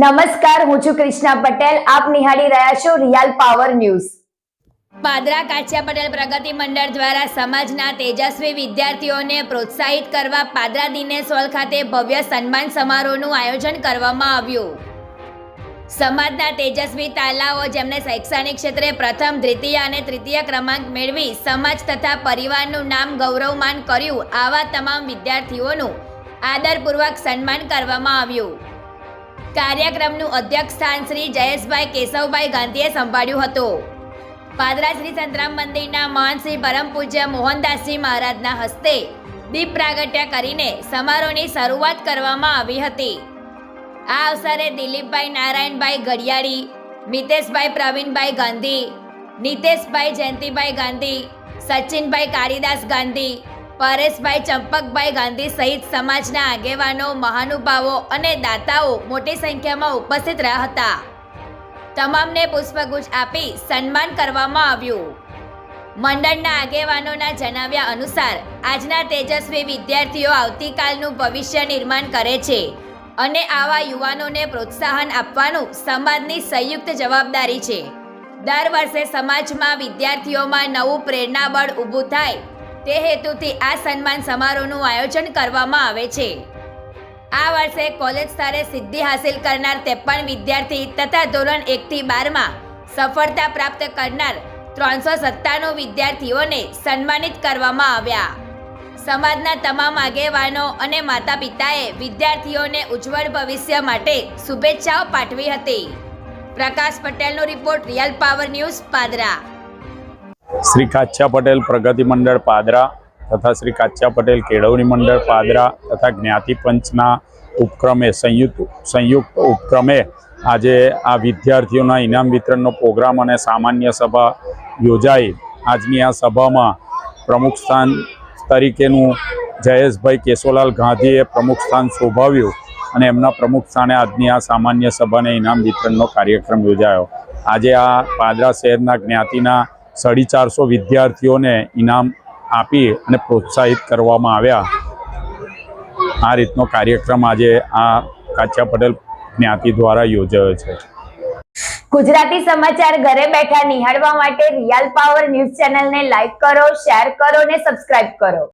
નમસ્કાર, હું છું કૃષ્ણા પટેલ. આપ નિહાળી રહ્યા છો real power news. Padra Kachhiya Patel Pragati Mandal દ્વારા સમાજના તેજસ્વી વિદ્યાર્થીઓને પ્રોત્સાહિત કરવા પાદરા દિનેશ હોલ ખાતે ભવ્ય સન્માન સમારોહનું આયોજન કરવામાં આવ્યું. સમાજના તેજસ્વી તાલાઓ જેમને શૈક્ષણિક ક્ષેત્રે પ્રથમ, દ્વિતીય અને તૃતીય ક્રમાંક મેળવી સમાજ તથા પરિવારનું નામ ગૌરવમાન કર્યું, આવા તમામ વિદ્યાર્થીઓનું આદરપૂર્વક સન્માન કરવામાં આવ્યું. કાર્યક્રમનું અધ્યક્ષ સ્થાન શ્રી જયેશભાઈ કેશવભાઈ ગાંધીએ સંભાળ્યું હતું. પાદરા શ્રી સંતરામ મંદિરના મહાન શ્રી પરમ પૂજ્ય મોહનદાસજી મહારાજના હસ્તે દીપ પ્રાગટ્ય કરીને સમારોહની શરૂઆત કરવામાં આવી હતી. આ અવસરે દિલીપભાઈ નારાયણભાઈ ઘડિયાળી, મિતેશભાઈ પ્રવીણભાઈ ગાંધી, નીતેશભાઈ જયંતિભાઈ ગાંધી, સચિનભાઈ કાળીદાસ ગાંધી પરેશભાઈ, ચંપકભાઈ ગાંધી સહિત સમાજના આગેવાનો, મહાનુભાવો અને દાતાઓ મોટી સંખ્યામાં ઉપસ્થિત રહ્યા હતા. તમામને પુષ્પગુચ્છ આપી સન્માન કરવામાં આવ્યું. મંડળના આગેવાનોના જણાવ્યા અનુસાર, આજના તેજસ્વી વિદ્યાર્થીઓ આવતીકાલનું ભવિષ્ય નિર્માણ કરે છે અને આવા યુવાનોને પ્રોત્સાહન આપવાનું સમાજની સંયુક્ત જવાબદારી છે. દર વર્ષે સમાજમાં વિદ્યાર્થીઓમાં નવું પ્રેરણાબળ ઊભું થાય તે હેતુથી આ સન્માન સમારોહનું આયોજન કરવામાં આવે છે. આ વર્ષે કોલેજ સ્તરે સિદ્ધિ હાંસિલ કરનાર ત્રેપન વિદ્યાર્થી તથા ધોરણ એકથી બારમાં સફળતા પ્રાપ્ત કરનાર ત્રણસો સત્તાણું વિદ્યાર્થીઓને સન્માનિત કરવામાં આવ્યા. સમાજના તમામ આગેવાનો અને માતા પિતાએ વિદ્યાર્થીઓને ઉજ્જવળ ભવિષ્ય માટે શુભેચ્છાઓ પાઠવી હતી. પ્રકાશ પટેલનો report real power news Padra. Shri Kachhiya Patel Pragati Mandal Padra તથા શ્રી કાચ્યા પટેલ કેળવણી મંડળ પાદરા તથા જ્ઞાતિ પંચના ઉપક્રમે સંયુક્ત સંયુક્ત ઉપક્રમે આજે આ વિદ્યાર્થીઓના ઇનામ વિતરણનો પ્રોગ્રામ અને સામાન્ય સભા યોજાઈ. આજની આ સભામાં પ્રમુખ સ્થાન તરીકેનું જયેશભાઈ કેશોલાલ ગાંધીએ પ્રમુખ સ્થાન શોભાવ્યું અને એમના પ્રમુખ સ્થાને આજની આ સામાન્ય સભાને ઇનામ વિતરણનો કાર્યક્રમ યોજાયો. આજે આ પાદરા શહેરના જ્ઞાતિના સાડી ચારસો વિદ્યાર્થીઓને ઇનામ આપી અને પ્રોત્સાહિત કરવામાં આવ્યા. આ રીતનો કાર્યક્રમ આજે આ કાચા પટેલ જ્ઞાતિ દ્વારા યોજાયો છે. ગુજરાતી સમાચાર ઘરે બેઠા નિહાળવા માટે રિયલ પાવર ન્યૂઝ ચેનલને લાઈક કરો, શેર કરો અને સબસ્ક્રાઇબ કરો.